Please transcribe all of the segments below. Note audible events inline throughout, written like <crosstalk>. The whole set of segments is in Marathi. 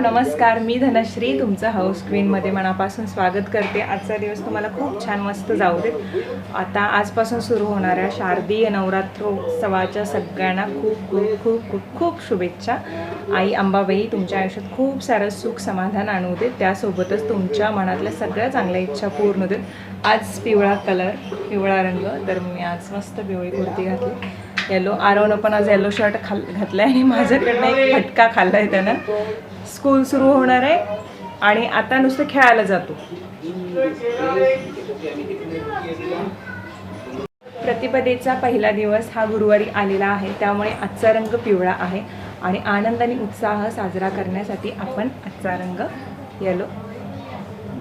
नमस्कार मी धनश्री तुमचं हाऊस क्वीनमध्ये मनापासून स्वागत करते. आजचा दिवस तुम्हाला खूप छान मस्त जाऊ देत आता आजपासून सुरू होणाऱ्या शारदीय नवरात्रोत्सवाच्या सगळ्यांना खूप खूप खूप खूप खूप शुभेच्छा. आई अंबाबाई तुमच्या आयुष्यात खूप सारं सुख समाधान आणू देत. त्यासोबतच तुमच्या मनातल्या सगळ्या चांगल्या इच्छा पूर्ण देत आज पिवळा कलर पिवळा रंग तर मी आज मस्त पिवळी कुर्ती घातली. येलो आरवनं पण आज येलो शर्ट खाल घातला आहे आणि माझ्याकडनं एक फटका खाल्ला आहे त्यानं. स्कूल सुरू होणार आहे आणि आता नुसतं खेळायला जातो. प्रतिपदेचा पहिला दिवस हा गुरुवारी आलेला आहे. त्यामुळे आजचा रंग पिवळा आहे आणि आनंद आणि उत्साह साजरा करण्यासाठी आपण आजचा रंग येलो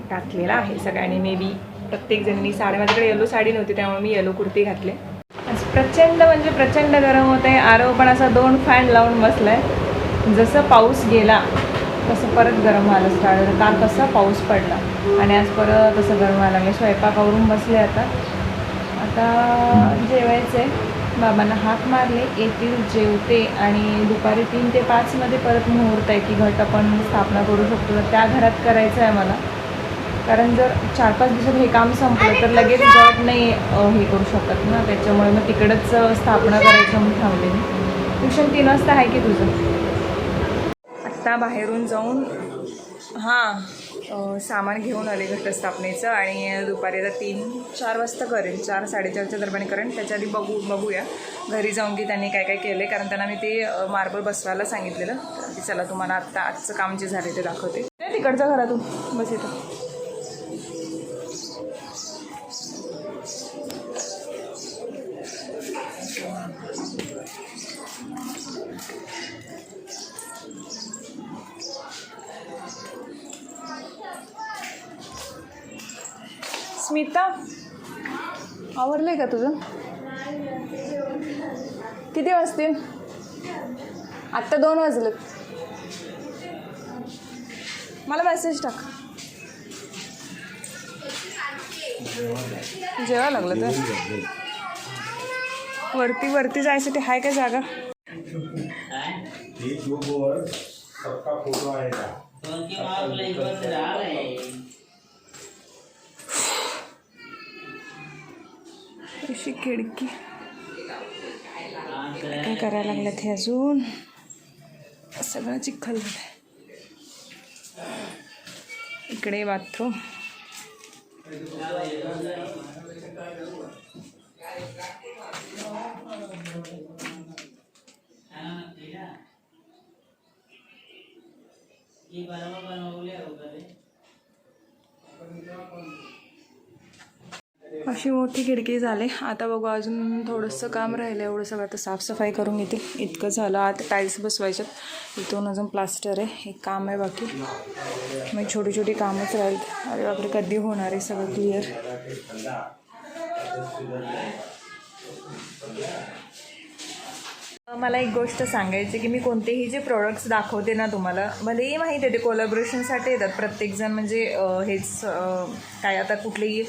टाकलेला आहे. सगळ्यांनी मे बी प्रत्येक जणांनी साडी माझ्याकडे येलो साडी नव्हती त्यामुळे मी येलो कुर्ती घातले. प्रचंड म्हणजे प्रचंड गरम होत आहे आरव पण असा दोन फॅन लावून बसलाय. जसं पाऊस गेला तसं परत गरम व्हायला स्टार्ट झालं. काल कसा पाऊस पडला आणि आज परत तसं गरम व्हायला मी स्वयंपाकावरून बसले आता. आता जेवायचं आहे बाबांना हाक मारले. येतील जेवते आणि दुपारी तीन ते पाचमध्ये परत मुहूर्त आहे की घट आपण स्थापना करू शकतो. तर त्या घरात करायचं आहे मला कारण जर चार पाच दिवसात हे काम संपलं तर लगेच गट नाही हे करू शकत ना. त्याच्यामुळे मग तिकडंच स्थापना करायचं म्हणून थांबले ट्युशन तीन वाजता आहे की तुझं? आत्ता बाहेरून जाऊन हां सामान घेऊन आले घटस्थापनेचं आणि दुपारी आता तीन चार वाजता करेन. चार साडेचारच्या दरम्यान करेन. त्याच्या आधी बघू बघूया. घरी जाऊन की त्यांनी काय काय केलं आहे कारण त्यांना मी ते मार्बल बसवायला सांगितलेलं. ते चला तुम्हाला आत्ता आजचं काम जे झाले ते दाखवते. ते तिकडच्या घरातून. बस इथं. आहे का तुझं? किती वाजतील? आत्ता दोन वाजलेत. मला मेसेज टाक. जेवा लागलं तर? वरती वरती जायसाठी हाय काय जागा? फोटो अशी खिडकी। काय करायला लागल्यात हे अजून सगळं चिखल इकडे बाथरूम अशी मोठी खिडकी झाली. आता बघू अजून थोडंसं काम राहिलं एवढं सगळं आता साफसफाई करून घेते इतकं झालं. आता टाईल्स बसवायच्यात. इथून अजून प्लास्टर आहे. एक काम आहे बाकी. मग छोटी छोटी कामच राहील. अरे बापरे कधी होणार आहे सगळं क्लिअर मला एक गोष्ट सांगायची की मी कोणतेही जे प्रोडक्ट्स दाखवते ना तुम्हाला मलाही माहीत आहे ते कोलॅबरेशनसाठी येतात. प्रत्येकजण म्हणजे हेच काय आता कुठलीही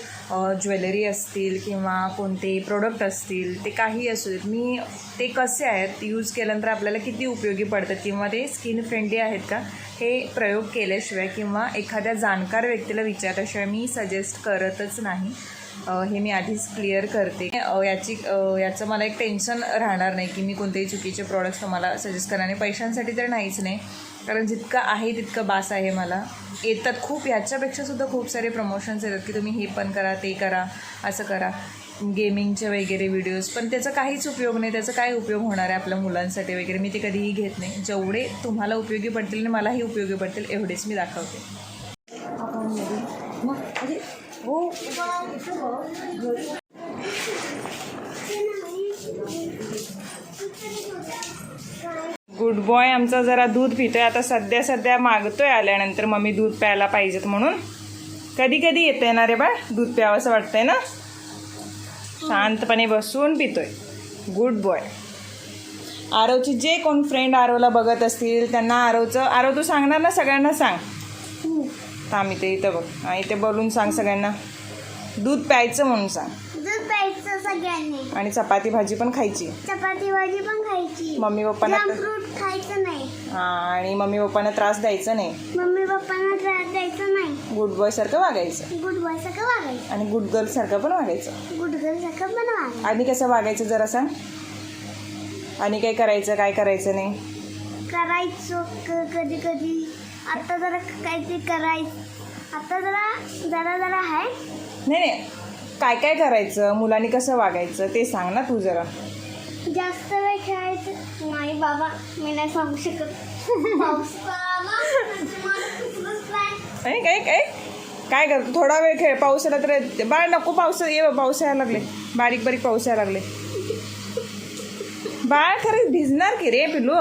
ज्वेलरी असतील किंवा कोणते प्रोडक्ट असतील ते काही असू देत. मी ते कसे आहेत यूज केल्यानंतर आपल्याला किती उपयोगी पडतात किंवा ते स्किन फ्रेंडली आहेत का हे प्रयोग केल्याशिवाय किंवा एखाद्या जाणकार व्यक्तीला विचारल्याशिवाय मी सजेस्ट करतच नाही. हे मी आधीच क्लिअर करते. याची याचं मला एक टेन्शन राहणार नाही की मी कोणतेही चुकीचे प्रॉडक्ट्स तुम्हाला सजेस्ट करणार नाही. पैशांसाठी तर नाहीच नाही. कारण जितकं आहे तितकं बास आहे मला. येतात खूप याच्यापेक्षा सुद्धा खूप सारे प्रमोशन्स येतात की तुम्ही हे पण करा ते करा असं करा. गेमिंगचे वगैरे व्हिडिओज पण त्याचा काहीच उपयोग नाही. त्याचा काय उपयोग होणार आहे आपल्या मुलांसाठी वगैरे? मी ते कधीही घेत नाही. जेवढे तुम्हाला उपयोगी पडतील आणि मलाही उपयोगी पडतील एवढेच मी दाखवते. गुड बॉय आमचा जरा दूध पितोय. आता सध्या सध्या मागतोय आल्यानंतर मम्मी दूध प्यायला पाहिजेत म्हणून. कधी कधी येते ना रे बा दूध प्यावंसं वाटतंय ना? शांतपणे बसून पितोय. गुड बॉय आरवची जे कोण फ्रेंड आरवला बघत असतील त्यांना आरवचं आरव तू सांगणार ना सगळ्यांना सांग. थांब इथे इथं बघ. हा इथे बोलून सांग सगळ्यांना. दूध प्यायचं म्हणून सांग. दूध प्यायचं सगळ्यांनी. आणि चपाती भाजी पण खायची. चपाती भाजी पण खायची. मम्मी पप्पांना फ्रूट खायचं नाही. हा आणि मम्मी पप्पांना त्रास द्यायचा नाही. मम्मी पप्पांना त्रास द्यायचं नाही. गुड बॉय सारखं वागायचं. गुड बॉय सारखं वागायचं. आणि गुड गर्ल सारखं पण वागायचं. गुड गर्ल सारखं पण वागायचं. आणि कसं वागायचं जरा सांग. आणि काय करायचं काय करायचं नाही? करायचो कधी कधी आता जरा काहीतरी करायचं. आता जरा जरा जरा आहे नाही नाही. काय काय करायचं? मुलांनी कसं वागायचं? ते सांग ना तू जरा. जास्त वेळ खेळायचं? नाही बाबा मी नाही सांगू शकत. नाही. काय काय काय करतो थोडा वेळ खेळ. पाऊस आला तर बाळ नको पाऊस ये पाऊस यायला लागले. बारीक बारीक पाऊस यायला लागले. बाळ खरंच भिजणार की रे पिलू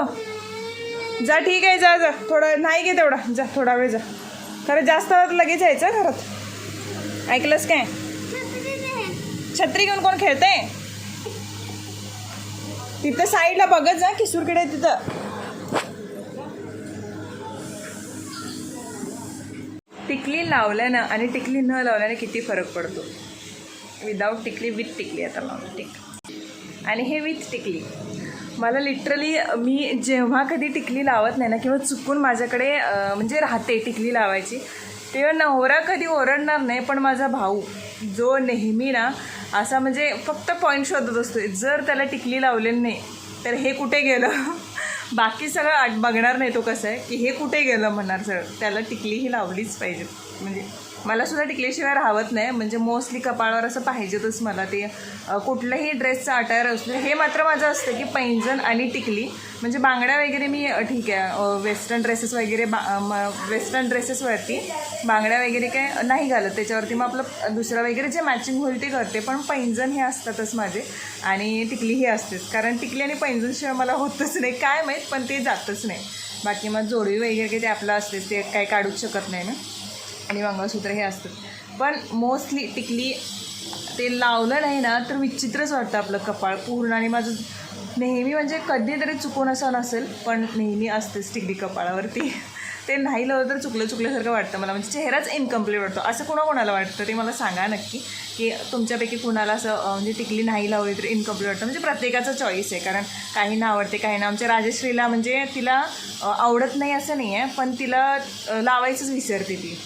जा ठीक आहे जा जा. थोडं नाही घे तेवढा. जा थोडा वेळ जा. खरं जास्त लगेच यायचं खरंच ऐकलंस काय? छत्री घेऊन कोण खेळते तिथं साईडला बघत जा किसूरकडे तिथं. टिकली लावल्यानं आणि टिकली न लावल्याने किती फरक पडतो. विदाऊट टिकली विथ टिकली आता लावून टिक. आणि हे विथ टिकली. मला लिटरली मी जेव्हा कधी टिकली लावत नाही ना किंवा चुकून माझ्याकडे म्हणजे राहते टिकली लावायची तेव्हा नवरा कधी ओरडणार नाही पण माझा भाऊ जो नेहमी ना असा म्हणजे फक्त पॉईंट शोधत असतो जर त्याला टिकली लावलेली नाही तर हे कुठे गेलं? <laughs> बाकी सगळं आट बघणार नाही तो कसं आहे की हे कुठे गेलं म्हणणार सर त्याला टिकली ही लावलीच पाहिजे म्हणजे मला सुद्धा टिकल्याशिवाय राहत नाही. म्हणजे मोस्टली कपाळावर असं पाहिजेतच मला ते कुठलंही कुठल्याही ड्रेसचं अटायर असलं हे मात्र माझं असतं की पैंजण आणि टिकली. म्हणजे बांगड्या वगैरे मी ठीक आहे. वेस्टर्न ड्रेसेस वगैरे बा वेस्टर्न ड्रेसेसवरती बांगड्या वगैरे काय नाही घालत. त्याच्यावरती मग आपलं दुसरं वगैरे जे मॅचिंग होईल ते करते. पण पैंजण हे असतातच माझे आणि टिकली ही असतेच. कारण टिकली आणि पैंजणशिवाय मला होतच नाही. काय माहीत पण ते जातच नाही. बाकी मग जोडवी वगैरे काही ते आपलं असतेच. ते काही काढूच शकत नाही ना. आणि मंगळसूत्र हे असतं. पण मोस्टली टिकली ते लावलं नाही ना तर विचित्रच वाटतं आपलं कपाळ पूर्ण. आणि माझं नेहमी म्हणजे कधीतरी चुकून असं नसेल पण नेहमी असतेच टिकली कपाळावरती. ते नाही लावलं तर चुकलं चुकल्यासारखं वाटतं मला. म्हणजे चेहराच इनकम्प्लीट वाटतो. असं कोणाकोणाला वाटतं? ते मला सांगा नक्की. की तुमच्यापैकी कुणाला असं म्हणजे टिकली नाही लावली तर इनकम्प्लीट वाटतं? म्हणजे प्रत्येकाचं चॉईस आहे. कारण काहींना आवडते काहींना आमच्या राजश्रीला म्हणजे तिला आवडत नाही असं नाही आहे पण तिला लावायचंच विसरते ती.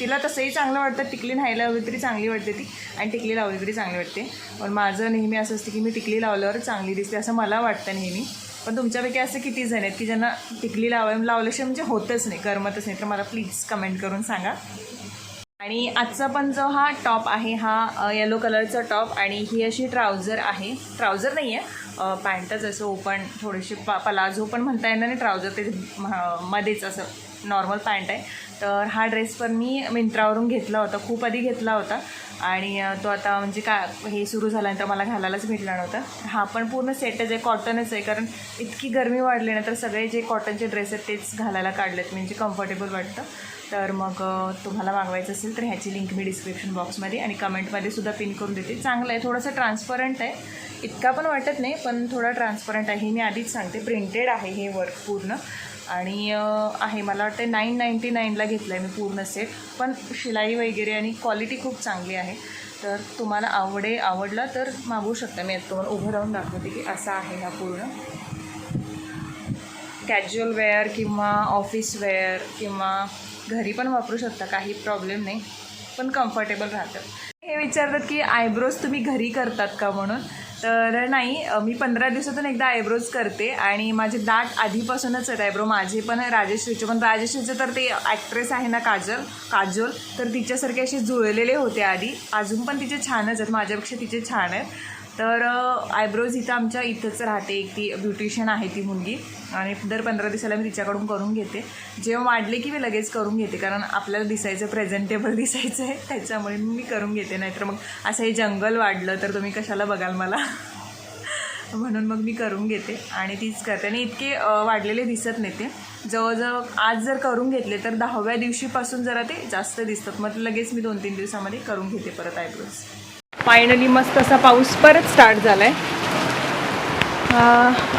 तिला तसंही चांगलं वाटतं टिकली नाही लावली तरी चांगली वाटते ती आणि टिकली लावली तरी चांगली वाटते. पण माझं नेहमी असं असतं की मी टिकली लावल्यावर चांगली दिसते असं मला वाटतं नेहमी. पण तुमच्यापैकी असं किती जण आहेत की ज्यांना टिकली लाव लावल्याशिवाय म्हणजे होतच नाही करमतच नाही. तर मला प्लीज कमेंट करून सांगा. आणि आजचा पण जो हा टॉप आहे हा येलो कलरचा टॉप आणि ही अशी ट्राउझर आहे. ट्राउझर नाही आहे पॅन्टच असं ओपन थोडीशी पा पलाझो पण म्हणता येणार नाही ट्राउझर ते मध्येच असं. नॉर्मल पॅन्ट आहे. तर हा ड्रेस पण मी मिंत्रावरून घेतला होता. खूप आधी घेतला होता. आणि तो आता म्हणजे का हे सुरू झाल्यानंतर मला घालायलाच भेटला नव्हता. हा पण पूर्ण सेटच आहे कॉटनच आहे. कारण इतकी गरमी वाढली ना तर सगळे जे कॉटनचे ड्रेस आहेत तेच घालायला काढलेत. म्हणजे कम्फर्टेबल वाटतं. तर मग तुम्हाला मागवायचं असेल तर ह्याची लिंक मी डिस्क्रिप्शन बॉक्समध्ये आणि कमेंटमध्ये सुद्धा पिन करून देते. चांगलं आहे. थोडंसं ट्रान्सपरंट आहे. इतका पण वाटत नाही पण थोडा ट्रान्सपरंट आहे. हे मी आधीच सांगते. प्रिंटेड आहे हे वर्क पूर्ण. आणि आहे. मला वाटतं नाईन नाईंटी नाईनला घेतलं आहे मी पूर्ण सेट पण शिलाई वगैरे आणि क्वालिटी खूप चांगली आहे. तर तुम्हाला आवडे आवडला तर मागवू शकता. मी तुम्हाला उभं राहून दाखवते की असा आहे हा पूर्ण. कॅज्युअल वेअर किंवा ऑफिस वेअर किंवा घरी पण वापरू शकता. काही प्रॉब्लेम नाही. पण कम्फर्टेबल राहतं. हे विचारतात की आयब्रोज तुम्ही घरी करतात का म्हणून? तर नाही मी पंधरा दिवसातून एकदा आयब्रोज करते आणि माझे दाट आधीपासूनच आहेत. आयब्रो माझे पण राजेश्रीचे पण. राजेश्रीचं तर ते ॲक्ट्रेस आहे ना काजल काजोल. तर तिच्यासारखे असे जुळलेले होते आधी. अजून पण तिचे छानच आहेत. माझ्यापेक्षा तिचे छान आहेत. तर आयब्रोज इथं आमच्या इथंच राहते. एक ती ब्युटिशियन आहे ती मुलगी. आणि दर पंधरा दिवसाला मी तिच्याकडून करून घेते. जेव्हा वाढले की मी लगेच करून घेते कारण आपल्याला दिसायचं प्रेझेंटेबल दिसायचं आहे त्याच्यामुळे मी करून घेते नाहीतर मग असं हे जंगल वाढलं तर तुम्ही कशाला बघाल मला? म्हणून मग मी करून घेते आणि तीच करते. आणि इतके वाढलेले दिसत नाही ते. जवळजवळ आज जर करून घेतले तर दहाव्या दिवशीपासून जरा ते जास्त दिसतात. मग लगेच मी दोन तीन दिवसामध्ये करून घेते परत आयब्रोज. फायनली मस्त असा पाऊस परत स्टार्ट झाला आहे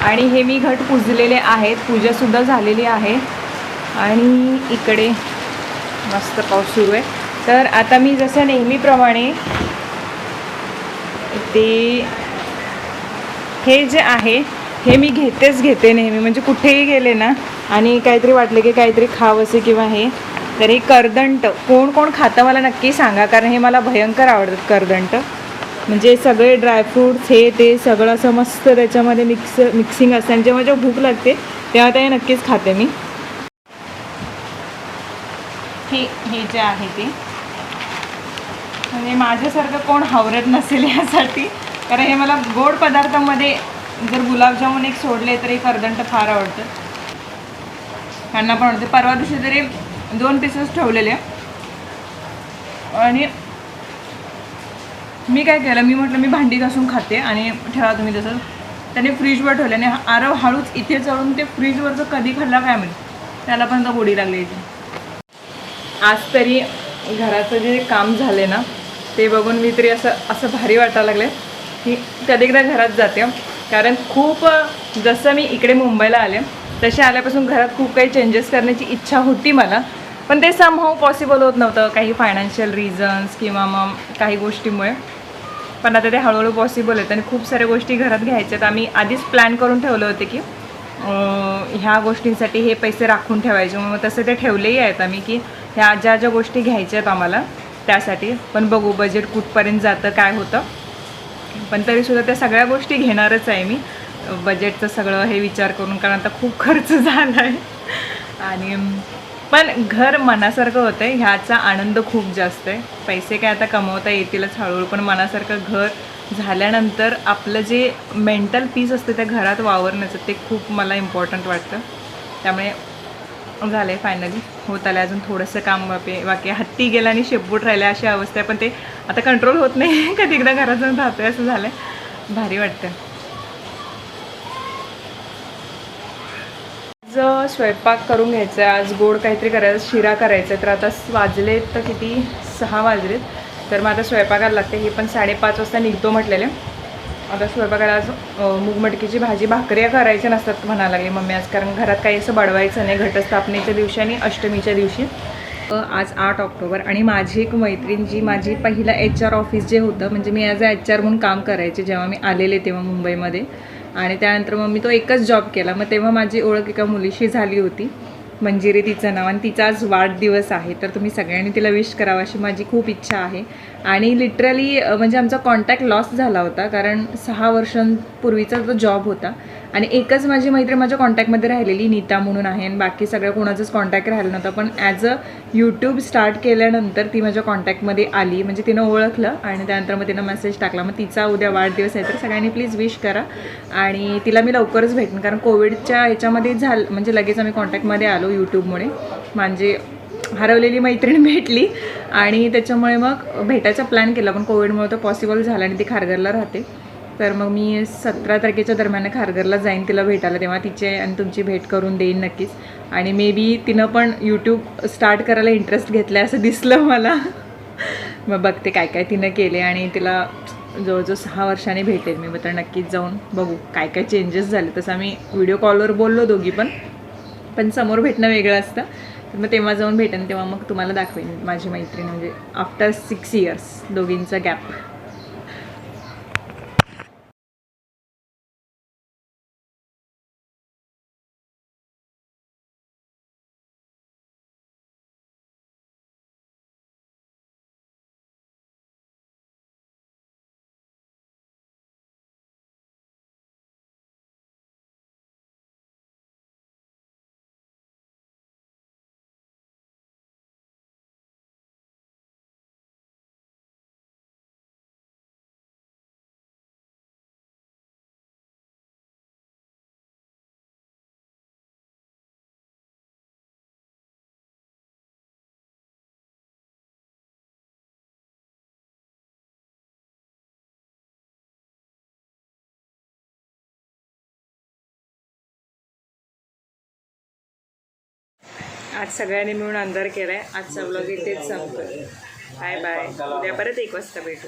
आणि हे मी घट पुजलेले आहेत. पूजासुद्धा झालेली आहे. आणि इकडे मस्त पाऊस सुरू आहे. तर आता मी जसं नेहमीप्रमाणे ते हे जे आहे हे मी घेतेच घेते नेहमी. म्हणजे कुठेही गेले ना आणि काहीतरी वाटले की काहीतरी खावंसे किंवा हे. तर हे करदंट कोण कोण खातं मला नक्की सांगा कारण हे मला भयंकर आवडतात करदंट. म्हणजे सगळे ड्रायफ्रूट्स हे ते सगळं असं मस्त त्याच्यामध्ये मिक्स मिक्सिंग असतं. आणि जेव्हा जेव्हा भूक लागते तेव्हा ते नक्कीच खाते मी. हे हे जे आहे ते. म्हणजे माझ्यासारखं कोण हावरत नसेल यासाठी. कारण हे मला गोड पदार्थामध्ये जर गुलाबजामुन एक सोडले तर हे करदंट फार आवडतं. त्यांना पण आवडते. परवा दिवशी तरी दोन पीसेस ठेवलेले. आणि मी काय केलं मी म्हटलं मी भांडी घासून खाते आणि ठेवा तुम्ही तसं. त्याने फ्रीजवर ठेवले आणि आरव हळूच इथे चढून ते फ्रीजवरचं कधी खाल्ला काय माहिती त्याला पण तर गोडी लागली इथे. आज तरी घराचं जे काम झाले ना ते बघून मी तरी असं असं भारी वाटायला लागले की कधी एकदा घरात जाते कारण खूप जसं मी इकडे मुंबईला आले तसे आल्यापासून घरात खूप काही चेंजेस करण्याची इच्छा होती मला. पण ते समहाऊ पॉसिबल होत नव्हतं काही फायनान्शियल रिझन्स किंवा मग काही गोष्टीमुळे. पण आता ते हळूहळू पॉसिबल आहेत आणि खूप साऱ्या गोष्टी घरात घ्यायच्यात आम्ही आधीच प्लॅन करून ठेवलं होते की ह्या गोष्टींसाठी हे पैसे राखून ठेवायचे. मग तसे ते ठेवलेही आहेत आम्ही की ह्या ज्या ज्या गोष्टी घ्यायच्या आहेत आम्हाला त्यासाठी पण बघू बजेट कुठपर्यंत जातं काय होतं. पण तरीसुद्धा त्या सगळ्या गोष्टी घेणारच आहे मी. बजेटचं सगळं हे विचार करून कारण आता खूप खर्च झाला आहे आणि पण घर मनासारखं होतं आहे ह्याचा आनंद खूप जास्त आहे. पैसे काय आता कमवता येतीलच हळूहळू पण मनासारखं घर झाल्यानंतर आपलं जे मेंटल पीस असतं त्या घरात वावरण्याचं ते खूप मला इम्पॉर्टंट वाटतं. त्यामुळे झालं आहे फायनली होत आलं अजून थोडंसं काम बापे बाकी हत्ती गेला आणि शेपूट राहिल्या अशी अवस्था आहे पण ते आता कंट्रोल होत नाही. <laughs> कधी एकदा घरात जाऊन राहतोय असं झालं आहे भारी वाटतं आज स्वयंपाक करून घ्यायचा आहे. आज गोड काहीतरी करायचं शिरा करायचा आहे तर आता वाजले तर किती? सहा वाजलेत. तर मग आता स्वयंपाकाला लागते. हे पण साडेपाच वाजता निघतो म्हटलेले. आता स्वयंपाकाला आज मुगमटकीची भाजी भाकऱ्या करायच्या नसतात म्हणायला लागली मम्मी आज. कारण घरात काही असं बडवायचं नाही. घटस्थापनेच्या दिवशी आणि अष्टमीच्या दिवशी. आज आठ ऑक्टोबर. आणि माझी एक मैत्रीण जी माझी पहिलं एच आर ऑफिस जे होतं म्हणजे मी ॲज अ एच आर म्हणून काम करायचे जेव्हा मी आलेले तेव्हा मुंबईमध्ये. आणि त्यानंतर मग मी तो एकच जॉब केला. मग तेव्हा माझी ओळख एका मुलीशी झाली होती. मंजिरी तिचं नाव. आणि तिचा आज वाढदिवस आहे. तर तुम्ही सगळ्यांनी तिला विश करावं अशी माझी खूप इच्छा आहे. आणि लिटरली म्हणजे आमचा कॉन्टॅक्ट लॉस झाला होता. कारण सहा वर्षांपूर्वीचा जो जॉब होता. आणि एकच माझी मैत्रीण माझ्या कॉन्टॅक्टमध्ये राहिलेली नीता म्हणून आहे आणि बाकी सगळ्या कोणाचंच कॉन्टॅक्ट राहिलं नव्हतं. पण ॲज अ यूट्यूब स्टार्ट केल्यानंतर ती माझ्या कॉन्टॅक्टमध्ये आली. म्हणजे तिनं ओळखलं आणि त्यानंतर मग तिनं मेसेज टाकला. मग तिचा उद्या वाढदिवस आहे तर सगळ्यांनी प्लीज विश करा. आणि तिला मी लवकरच भेटेन. कारण कोविडच्या ह्याच्यामध्ये झालं म्हणजे लगेच आम्ही कॉन्टॅक्टमध्ये आलो यूट्यूबमुळे म्हणजे हरवलेली मैत्रीण <laughs> भेटली आणि त्याच्यामुळे मग भेटायचा प्लॅन केला. पण कोविडमुळे तो पॉसिबल झाला आणि ती खारघरला राहते. तर मग मी सतरा तारखेच्या दरम्यान खारघरला जाईन तिला भेटायला तेव्हा तिचे आणि तुमची भेट करून देईन नक्कीच. आणि मे बी तिनं पण यूट्यूब स्टार्ट करायला इंटरेस्ट घेतला असं दिसलं मला. मग बघते काय काय तिनं केले आणि तिला जवळजवळ सहा वर्षाने भेटेल. मी मग तर नक्कीच जाऊन बघू काय काय चेंजेस झाले. तसं आम्ही व्हिडिओ कॉलवर बोललो दोघी पण पण समोर भेटणं वेगळं असतं. तर मग तेव्हा जाऊन भेटेन तेव्हा मग तुम्हाला दाखवेन माझी मैत्रीण. म्हणजे आफ्टर सिक्स इयर्स दोघींचा गॅप आज सगळ्यांनी मिळून अंधार केलाय. आजचा ब्लॉग इथेच संपतो. बाय बाय उद्या परत एक वाजता भेटू.